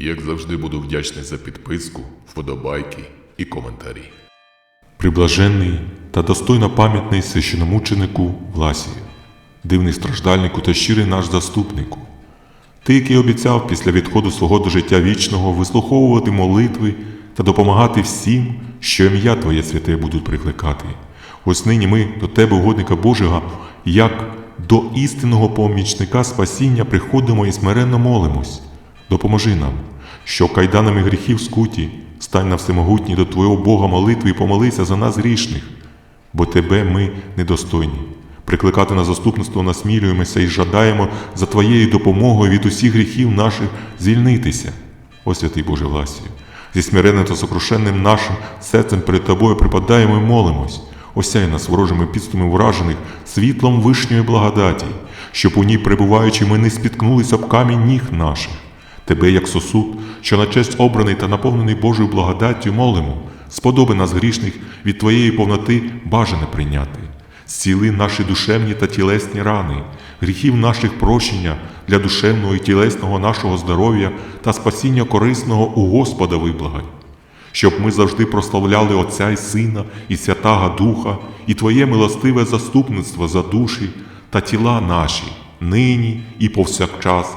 Як завжди буду вдячний за підписку, вподобайки і коментарі. Приблаженний та достойно пам'ятний священомученику Власію, дивний страждальнику та щирий наш заступнику. Ти, який обіцяв після відходу свого до життя вічного вислуховувати молитви та допомагати всім, що ім'я Твоє святе будуть прикликати. Ось нині ми до Тебе, угодника Божого, як до істинного помічника спасіння приходимо і смиренно молимось. Допоможи нам, що кайданами гріхів скуті, стань на всемогутній до Твого Бога молитви і помолися за нас грішних, бо Тебе ми недостойні. Прикликати на заступництво насмілюємося і жадаємо за Твоєю допомогою від усіх гріхів наших звільнитися. О святий Боже Власію, зі смиренним та сокрушенним нашим серцем перед Тобою припадаємо і молимось. Осяй нас ворожими підступами вражених світлом вишньої благодаті, щоб у ній перебуваючи ми не спіткнулися об камінь ніг наших. Тебе, як сосуд, що на честь обраний та наповнений Божою благодаттю, молимо, сподоби нас грішних від Твоєї повноти бажане прийняти. Зціли наші душевні та тілесні рани, гріхів наших прощення для душевного і тілесного нашого здоров'я та спасіння корисного у Господа виблагай щоб ми завжди прославляли Отця і Сина, і Святага Духа, і Твоє милостиве заступництво за душі та тіла наші, нині і повсякчас,